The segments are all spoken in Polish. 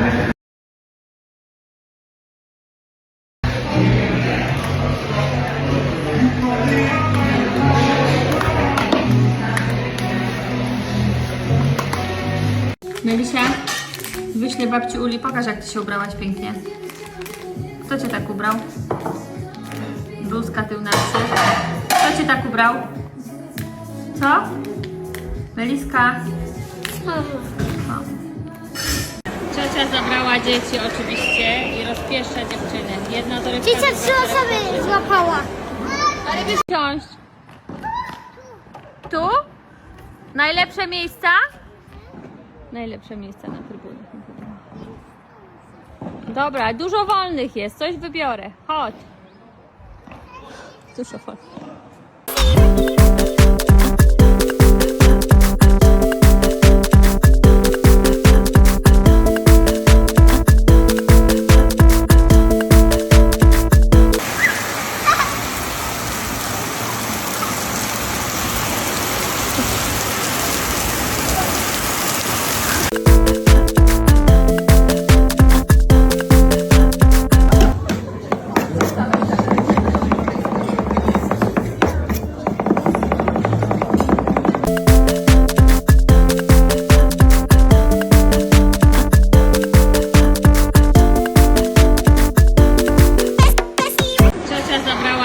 Melisia, wyślij babci Uli, pokaż jak ty się ubrałaś pięknie. Kto cię tak ubrał? Bluzka tył na psy. Kto cię tak ubrał? Co? Meliska? Mama. Ciocia zabrała dzieci oczywiście i rozpieszcza dziewczyny. Jedna do Ciocia trzy osoby złapała. Ale wiesz... Siąść. Tu? Najlepsze miejsca? Najlepsze miejsca na trybunach. Dobra, dużo wolnych jest, coś wybiorę. Chodź. Dużo wolnych.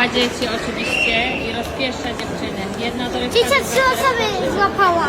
dwa dzieci oczywiście i rozpieszcza dziewczyny. Jedna do Czyli co trzy osoby złapała.